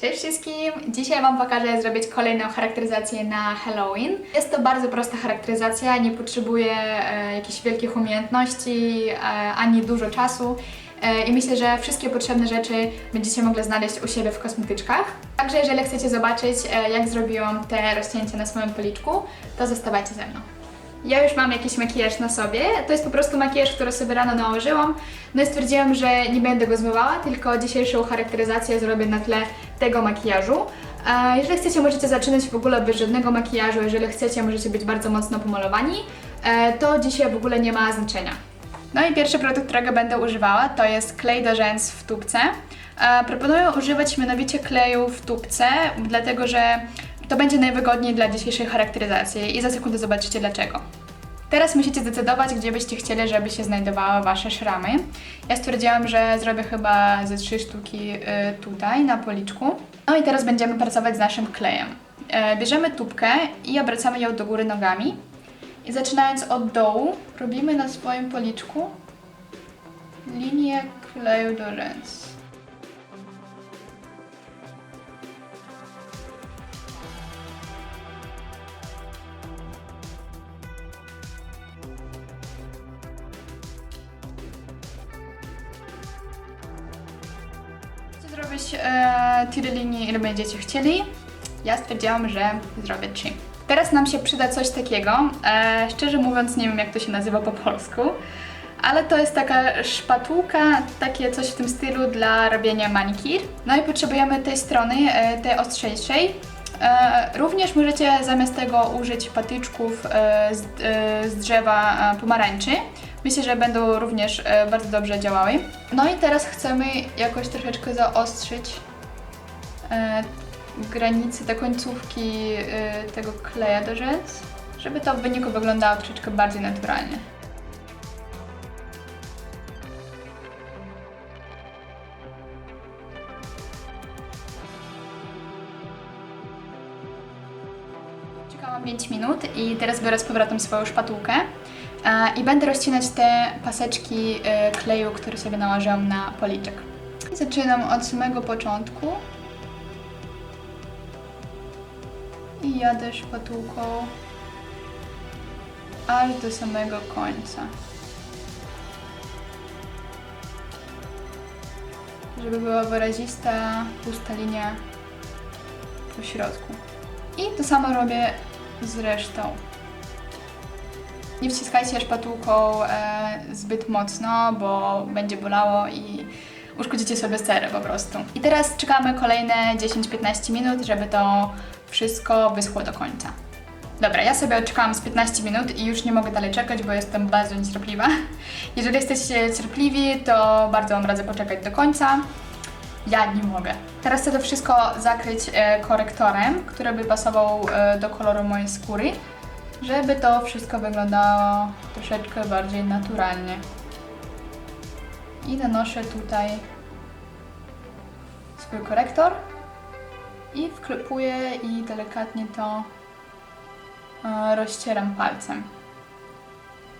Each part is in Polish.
Cześć wszystkim! Dzisiaj Wam pokażę zrobić kolejną charakteryzację na Halloween. Jest to bardzo prosta charakteryzacja, nie potrzebuje e, jakichś wielkich umiejętności e, ani dużo czasu. E, I myślę, że wszystkie potrzebne rzeczy będziecie mogli znaleźć u siebie w kosmetyczkach. Także jeżeli chcecie zobaczyć, e, jak zrobiłam te rozcięcia na swoim policzku, to zostawajcie ze mną. Ja już mam jakiś makijaż na sobie. To jest po prostu makijaż, który sobie rano nałożyłam. No i stwierdziłam, że nie będę go zmywała, tylko dzisiejszą charakteryzację zrobię na tle tego makijażu. E, Jeżeli chcecie, możecie zaczynać w ogóle bez żadnego makijażu. Jeżeli chcecie, możecie być bardzo mocno pomalowani. E, To dzisiaj w ogóle nie ma znaczenia. No i pierwszy produkt, którego będę używała, to jest klej do rzęs w tubce. E, Proponuję używać mianowicie kleju w tubce, dlatego że to będzie najwygodniej dla dzisiejszej charakteryzacji i za sekundę zobaczycie dlaczego. Teraz musicie zdecydować, gdzie byście chcieli, żeby się znajdowały Wasze szramy. Ja stwierdziłam, że zrobię chyba ze trzy sztuki y, tutaj, na policzku. No i teraz będziemy pracować z naszym klejem. E, Bierzemy tubkę i obracamy ją do góry nogami. I zaczynając od dołu, robimy na swoim policzku linię kleju do rzęs. Zrobić e, tyle linii, ile będziecie chcieli. Ja stwierdziłam, że zrobię trzy. Teraz nam się przyda coś takiego. E, szczerze mówiąc, nie wiem jak to się nazywa po polsku, ale to jest taka szpatułka, takie coś w tym stylu dla robienia manikir. No i potrzebujemy tej strony, e, tej ostrzejszej. E, również możecie zamiast tego użyć patyczków e, z, e, z drzewa e, pomarańczy. Myślę, że będą również e, bardzo dobrze działały. No i teraz chcemy jakoś troszeczkę zaostrzyć e, granice, te końcówki e, tego kleja do rzęs, żeby to w wyniku wyglądało troszeczkę bardziej naturalnie. Czekałam 5 minut i teraz biorę z powrotem swoją szpatułkę i będę rozcinać te paseczki e, kleju, który sobie nałożyłam na policzek. Zaczynam od samego początku i jadę szpatułką aż do samego końca. Żeby była wyrazista, pusta linia po środku. I to samo robię z resztą. Nie wciskajcie szpatułką e, zbyt mocno, bo będzie bolało i uszkodzicie sobie cerę po prostu. I teraz czekamy kolejne 10-15 minut, żeby to wszystko wyschło do końca. Dobra, ja sobie odczekałam z 15 minut i już nie mogę dalej czekać, bo jestem bardzo niecierpliwa. Jeżeli jesteście cierpliwi, to bardzo Wam radzę poczekać do końca. Ja nie mogę. Teraz chcę to wszystko zakryć e, korektorem, który by pasował e, do koloru mojej skóry, żeby to wszystko wyglądało troszeczkę bardziej naturalnie. I nanoszę tutaj swój korektor i wklepuję i delikatnie to e, rozcieram palcem.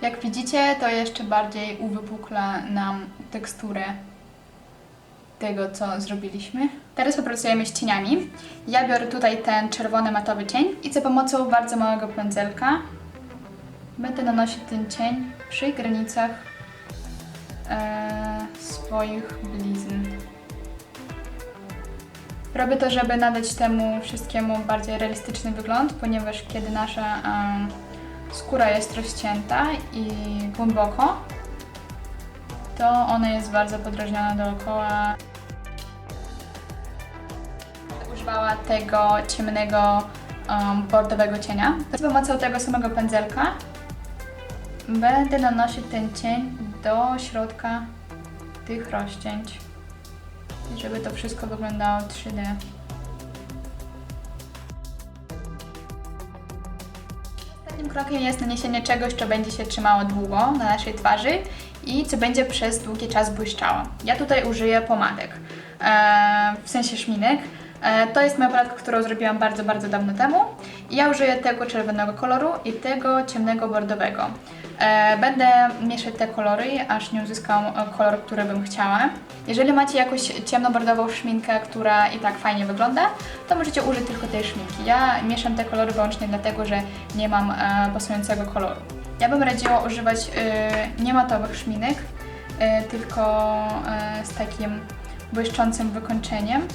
Jak widzicie, to jeszcze bardziej uwypukla nam teksturę tego, co zrobiliśmy. Teraz popracujemy z cieniami. Ja biorę tutaj ten czerwony matowy cień i za pomocą bardzo małego pędzelka będę nanosić ten cień przy granicach e, swoich blizn. Robię to, żeby nadać temu wszystkiemu bardziej realistyczny wygląd, ponieważ kiedy nasza em, skóra jest rozcięta i głęboko, to ona jest bardzo podrażniona dookoła. Używała tego ciemnego um, bordowego cienia. Z pomocą tego samego pędzelka będę nanosić ten cień do środka tych rozcięć, żeby to wszystko wyglądało 3D. Ostatnim krokiem jest naniesienie czegoś, co będzie się trzymało długo na naszej twarzy i co będzie przez długi czas błyszczało. Ja tutaj użyję pomadek, e, w sensie szminek. E, to jest moja pomadka, którą zrobiłam bardzo, bardzo dawno temu. Ja użyję tego czerwonego koloru i tego ciemnego bordowego. E, Będę mieszać te kolory, aż nie uzyskam e, kolor, który bym chciała. Jeżeli macie jakąś ciemnobordową szminkę, która i tak fajnie wygląda, to możecie użyć tylko tej szminki. Ja mieszam te kolory wyłącznie dlatego, że nie mam pasującego koloru. Ja bym radziła używać niematowych szminek, tylko z takim błyszczącym wykończeniem.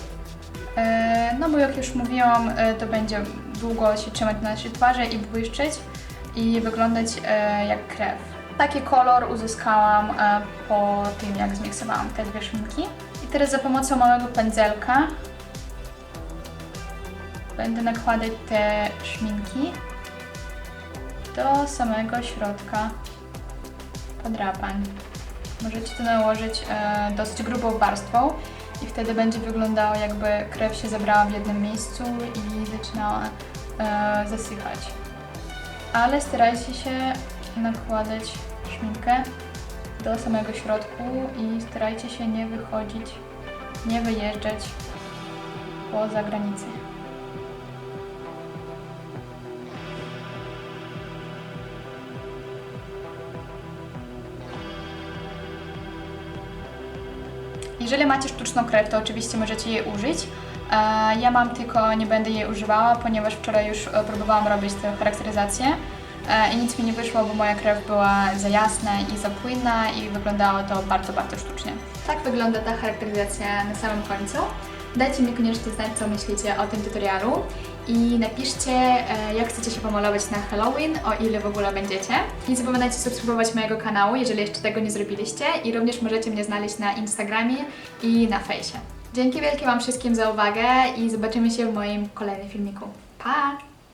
E, No bo jak już mówiłam, e, to będzie długo się trzymać na naszej twarzy i błyszczeć i wyglądać e, jak krew. Taki kolor uzyskałam po tym, jak zmiksowałam te dwie szminki. I teraz za pomocą małego pędzelka będę nakładać te szminki do samego środka podrapań. Możecie to nałożyć dosyć grubą warstwą i wtedy będzie wyglądało jakby krew się zebrała w jednym miejscu i zaczynała e, zasychać. Ale starajcie się nakładać szminkę do samego środku i starajcie się nie wychodzić, nie wyjeżdżać poza granicę. Jeżeli macie sztuczną krew, to oczywiście możecie jej użyć. E, Ja mam tylko, nie będę jej używała, ponieważ wczoraj już e, próbowałam robić tę charakteryzację e, i nic mi nie wyszło, bo moja krew była za jasna i za płynna i wyglądało to bardzo, bardzo sztucznie. Tak wygląda ta charakteryzacja na samym końcu. Dajcie mi koniecznie znać, co myślicie o tym tutorialu i napiszcie, e, jak chcecie się pomalować na Halloween, o ile w ogóle będziecie. Nie zapominajcie subskrybować mojego kanału, jeżeli jeszcze tego nie zrobiliście i również możecie mnie znaleźć na Instagramie i na fejsie. Dzięki wielkie Wam wszystkim za uwagę i zobaczymy się w moim kolejnym filmiku. Pa!